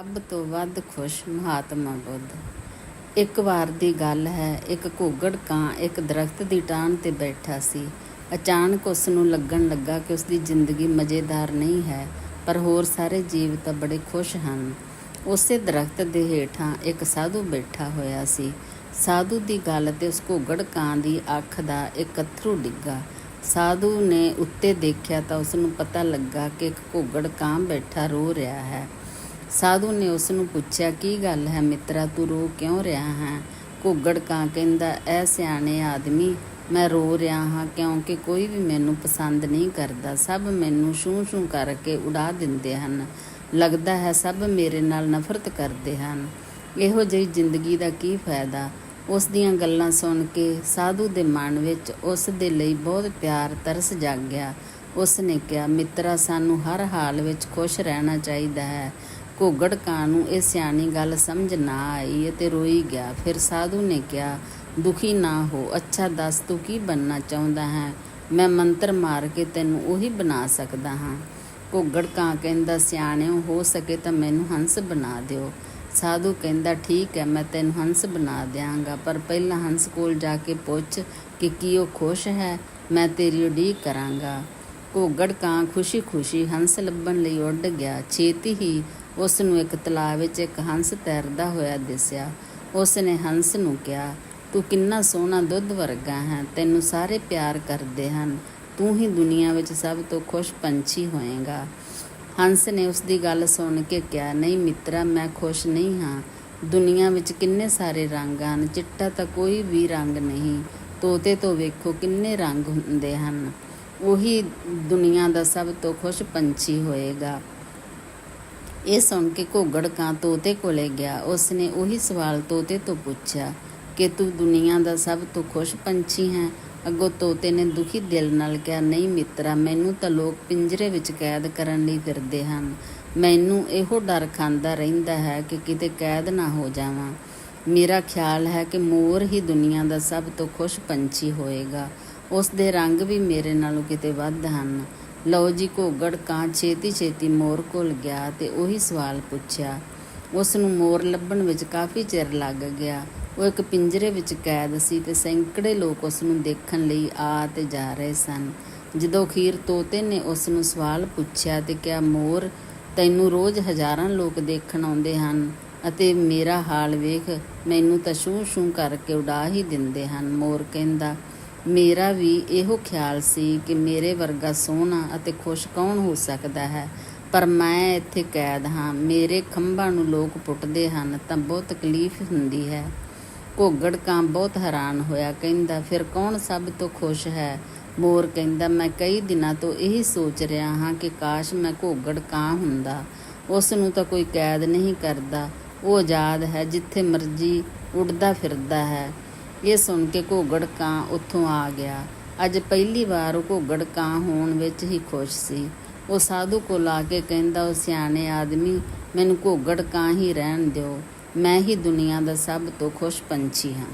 ਸਭ ਤੋਂ ਵੱਧ ਖੁਸ਼ ਮਹਾਤਮਾ ਬੁੱਧ। ਇੱਕ ਵਾਰ ਦੀ ਗੱਲ ਹੈ, ਇੱਕ ਘੋਗੜ ਕਾਂ, ਇੱਕ ਦਰਖਤ ਦੀ ਟਾਹਣ ਤੇ ਬੈਠਾ ਸੀ। ਅਚਾਨਕ ਉਸ ਨੂੰ ਲੱਗਣ ਲੱਗਾ ਕਿ ਉਸ ਦੀ ਜ਼ਿੰਦਗੀ ਮਜ਼ੇਦਾਰ ਨਹੀਂ ਹੈ, ਪਰ ਹੋਰ ਸਾਰੇ ਜੀਵ ਤਾਂ ਬੜੇ ਖੁਸ਼ ਹਨ। ਉਸੇ ਦਰਖਤ ਦੇ ਹੇਠਾਂ ਇੱਕ ਸਾਧੂ ਬੈਠਾ ਹੋਇਆ ਸੀ। ਸਾਧੂ ਦੀ ਗੱਲ ਤੇ ਉਸ ਘੋਗੜ ਕਾਂ ਦੀ ਅੱਖ ਦਾ ਇੱਕ ਅਥਰੂ ਡਿੱਗਾ। ਸਾਧੂ ਨੇ ਉੱਤੇ ਦੇਖਿਆ ਤਾਂ ਉਸ ਨੂੰ ਪਤਾ ਲੱਗਾ ਕਿ ਇੱਕ ਘੋਗੜ ਕਾਂ ਬੈਠਾ ਰੋ ਰਿਹਾ ਹੈ। ਸਾਧੂ ਨੇ ਉਸ ਨੂੰ ਪੁੱਛਿਆ, ਕੀ ਗੱਲ ਹੈ ਮਿੱਤਰਾ, ਤੂੰ ਰੋ ਕਿਉਂ ਰਿਹਾ ਹੈ? ਘੁੱਗੜ ਕਾਂ ਕਹਿੰਦਾ, ਐ ਸਿਆਣੇ ਆਦਮੀ, ਮੈਂ ਰੋ ਰਿਹਾ ਹਾਂ ਕਿਉਂਕਿ ਕੋਈ ਵੀ ਮੈਨੂੰ ਪਸੰਦ ਨਹੀਂ ਕਰਦਾ। ਸਭ ਮੈਨੂੰ ਸ਼ੂ ਸ਼ੂ ਕਰਕੇ ਉਡਾ ਦਿੰਦੇ ਹਨ। ਲੱਗਦਾ ਹੈ ਸਭ ਮੇਰੇ ਨਾਲ ਨਫ਼ਰਤ ਕਰਦੇ ਹਨ। ਇਹੋ ਜਿਹੀ ਜ਼ਿੰਦਗੀ ਦਾ ਕੀ ਫਾਇਦਾ? ਉਸ ਦੀਆਂ ਗੱਲਾਂ ਸੁਣ ਕੇ ਸਾਧੂ ਦੇ ਮਨ ਵਿੱਚ ਉਸ ਦੇ ਲਈ ਬਹੁਤ ਪਿਆਰ ਤਰਸ ਜਾਗ ਗਿਆ ਉਸ ਨੇ ਕਿਹਾ, ਮਿੱਤਰਾ, ਸਾਨੂੰ ਹਰ ਹਾਲ ਵਿੱਚ ਖੁਸ਼ ਰਹਿਣਾ ਚਾਹੀਦਾ ਹੈ। ਘੋਗੜ ਕਾਂ ਨੂੰ ਇਹ ਸਿਆਣੀ ਗੱਲ ਸਮਝ ਨਾ ਆਈ ਅਤੇ ਰੋਈ ਗਿਆ। ਫਿਰ ਸਾਧੂ ਨੇ ਕਿਹਾ, ਦੁਖੀ ਨਾ ਹੋ। ਅੱਛਾ, ਦੱਸ ਤੂੰ ਕੀ ਬੰਨਣਾ ਚਾਹੁੰਦਾ ਹੈ? ਮੈਂ ਮੰਤਰ ਮਾਰ ਕੇ ਤੈਨੂੰ ਉਹੀ ਬਣਾ ਸਕਦਾ ਹਾਂ। ਘੋਗੜ ਕਾਂ ਕਹਿੰਦਾ, ਸਿਆਣਿਓ, ਹੋ ਸਕੇ ਤਾਂ ਮੈਨੂੰ ਹੰਸ ਬਣਾ ਦਿਓ। ਸਾਧੂ ਕਹਿੰਦਾ, ਠੀਕ ਹੈ, ਮੈਂ ਤੈਨੂੰ ਹੰਸ ਬਣਾ ਦਿਆਂਗਾ। ਪਰ ਪਹਿਲਾਂ ਹੰਸ ਕੋਲ ਜਾ ਕੇ ਪੁੱਛ ਕਿ ਕੀ ਉਹ ਖੁਸ਼ ਹੈ? ਮੈਂ ਤੇਰੀ ਉਡੀਕ ਕਰਾਂਗਾ। ਘੋਗੜ ਕਾਂ ਖੁਸ਼ੀ-ਖੁਸ਼ੀ ਹੰਸ ਲੱਭਣ ਲਈ ਉੱਡ ਗਿਆ। ਛੇਤੀ ਹੀ ਉਸ ਨੂੰ ਇੱਕ ਤਲਾਅ ਵਿੱਚ ਇੱਕ ਹੰਸ ਤੈਰਦਾ ਹੋਇਆ ਦਿਸਿਆ। ਉਸ ਨੇ ਹੰਸ ਨੂੰ ਕਿਹਾ, ਤੂੰ ਕਿੰਨਾ ਸੋਹਣਾ ਦੁੱਧ ਵਰਗਾ ਹੈ, ਤੈਨੂੰ ਸਾਰੇ ਪਿਆਰ ਕਰਦੇ ਹਨ। ਤੂੰ ਹੀ ਦੁਨੀਆ ਵਿੱਚ ਸਭ ਤੋਂ ਖੁਸ਼ ਪੰਛੀ ਹੋਏਗਾ। ਹੰਸ ਨੇ ਉਸ ਦੀ ਗੱਲ ਸੁਣ ਕੇ ਕਿਹਾ, ਨਹੀਂ ਮਿੱਤਰਾ, ਮੈਂ ਖੁਸ਼ ਨਹੀਂ ਹਾਂ। ਦੁਨੀਆ ਵਿੱਚ ਕਿੰਨੇ ਸਾਰੇ ਰੰਗ ਹਨ, ਚਿੱਟਾ ਤਾਂ ਕੋਈ ਵੀ ਰੰਗ ਨਹੀਂ। ਤੋਤੇ ਤੋਂ ਵੇਖੋ ਕਿੰਨੇ ਰੰਗ ਹੁੰਦੇ ਹਨ। ਉਹੀ ਦੁਨੀਆ ਦਾ ਸਭ ਤੋਂ ਖੁਸ਼ ਪੰਛੀ ਹੋਏਗਾ। ਇਹ ਸੁਣ ਕੇ ਘੋਗੜ ਕਾਂ ਤੋਤੇ ਕੋਲੇ ਗਿਆ। ਉਸ ਨੇ ਉਹੀ ਸਵਾਲ ਤੋਤੇ ਤੋਂ ਪੁੱਛਿਆ ਕਿ ਤੂੰ ਦੁਨੀਆ ਦਾ ਸਭ ਤੋਂ ਖੁਸ਼ ਪੰਛੀ ਹੈ? ਅੱਗੋਂ ਤੋਤੇ ਨੇ ਦੁਖੀ ਦਿਲ ਨਾਲ ਕਿਹਾ, ਨਹੀਂ ਮਿੱਤਰਾ, ਮੈਨੂੰ ਤਾਂ ਲੋਕ ਪਿੰਜਰੇ ਵਿੱਚ ਕੈਦ ਕਰਨ ਲਈ ਫਿਰਦੇ ਹਨ। ਮੈਨੂੰ ਇਹੋ ਡਰ ਖਾਂਦਾ ਰਹਿੰਦਾ ਹੈ ਕਿ ਕਿਤੇ ਕੈਦ ਨਾ ਹੋ ਜਾਵਾਂ। ਮੇਰਾ ਖਿਆਲ ਹੈ ਕਿ ਮੋਰ ਹੀ ਦੁਨੀਆ ਦਾ ਸਭ ਤੋਂ ਖੁਸ਼ ਪੰਛੀ ਹੋਏਗਾ। ਉਸ ਦੇ ਰੰਗ ਵੀ ਮੇਰੇ ਨਾਲੋਂ ਕਿਤੇ ਵੱਧ ਹਨ। ਲਓ ਜੀ ਘੋਗੜ ਕਾਂ ਛੇਤੀ ਛੇਤੀ ਮੋਰ ਕੋਲ ਗਿਆ ਤੇ ਉਹੀ ਸਵਾਲ ਪੁੱਛਿਆ। ਉਸ ਨੂੰ ਮੋਰ ਲੱਭਣ ਵਿੱਚ ਕਾਫੀ ਚਿਰ ਲੱਗ ਗਿਆ। ਉਹ ਇੱਕ ਪਿੰਜਰੇ ਵਿੱਚ ਕੈਦ ਸੀ ਤੇ ਸੈਂਕੜੇ ਲੋਕ ਉਸ ਨੂੰ ਦੇਖਣ ਲਈ ਆ ਤੇ ਜਾ ਰਹੇ ਸਨ। ਜਦੋਂ ਅਖੀਰ ਤੋਤੇ ਨੇ ਉਸ ਨੂੰ ਸਵਾਲ ਪੁੱਛਿਆ ਤੇ ਕਿਹਾ, ਮੋਰ, ਤੈਨੂੰ ਰੋਜ਼ ਹਜ਼ਾਰਾਂ ਲੋਕ ਦੇਖਣ ਆਉਂਦੇ ਹਨ ਅਤੇ ਮੇਰਾ ਹਾਲ ਵੇਖ, ਮੈਨੂੰ ਤਾਂ ਸ਼ੂ ਸ਼ੂ ਕਰਕੇ ਉਡਾ ਹੀ ਦਿੰਦੇ ਹਨ। ਮੋਰ ਕਹਿੰਦਾ ਮੇਰਾ ਵੀ ਇਹੋ ਖਿਆਲ ਸੀ ਕਿ ਮੇਰੇ ਵਰਗਾ ਸੋਹਣਾ ਅਤੇ ਖੁਸ਼ ਕੌਣ ਹੋ ਸਕਦਾ ਹੈ। ਪਰ ਮੈਂ ਇੱਥੇ ਕੈਦ ਹਾਂ। ਮੇਰੇ ਖੰਭਾਂ ਨੂੰ ਲੋਕ ਪੁੱਟਦੇ ਹਨ ਤਾਂ ਬਹੁਤ ਤਕਲੀਫ ਹੁੰਦੀ ਹੈ। ਘੋਗੜ ਕਾਂ ਬਹੁਤ ਹੈਰਾਨ ਹੋਇਆ। ਕਹਿੰਦਾ, ਫਿਰ ਕੌਣ ਸਭ ਤੋਂ ਖੁਸ਼ ਹੈ? ਮੋਰ ਕਹਿੰਦਾ, ਮੈਂ ਕਈ ਦਿਨਾਂ ਤੋਂ ਇਹੀ ਸੋਚ ਰਿਹਾ ਹਾਂ ਕਿ ਕਾਸ਼ ਮੈਂ ਘੋਗੜ ਕਾਂ ਹੁੰਦਾ। ਉਸ ਨੂੰ ਤਾਂ ਕੋਈ ਕੈਦ ਨਹੀਂ ਕਰਦਾ। ਉਹ ਆਜ਼ਾਦ ਹੈ ਜਿੱਥੇ ਮਰਜ਼ੀ ਉੱਡਦਾ ਫਿਰਦਾ ਹੈ। ਇਹ ਸੁਣ ਕੇ ਘੋਗੜ ਕਾਂ ਉੱਥੋਂ ਆ ਗਿਆ। ਅੱਜ ਪਹਿਲੀ ਵਾਰ ਉਹ ਘੋਗੜ ਕਾਂ ਹੋਣ ਵਿੱਚ ਹੀ ਖੁਸ਼ ਸੀ। ਉਹ ਸਾਧੂ ਕੋਲ ਆ ਕੇ ਕਹਿੰਦਾ, ਉਹ ਸਿਆਣੇ ਆਦਮੀ, ਮੈਨੂੰ ਘੋਗੜ ਕਾਂ ਹੀ ਰਹਿਣ ਦਿਓ। ਮੈਂ ਹੀ ਦੁਨੀਆ ਦਾ ਸਭ ਤੋਂ ਖੁਸ਼ ਪੰਛੀ ਹਾਂ।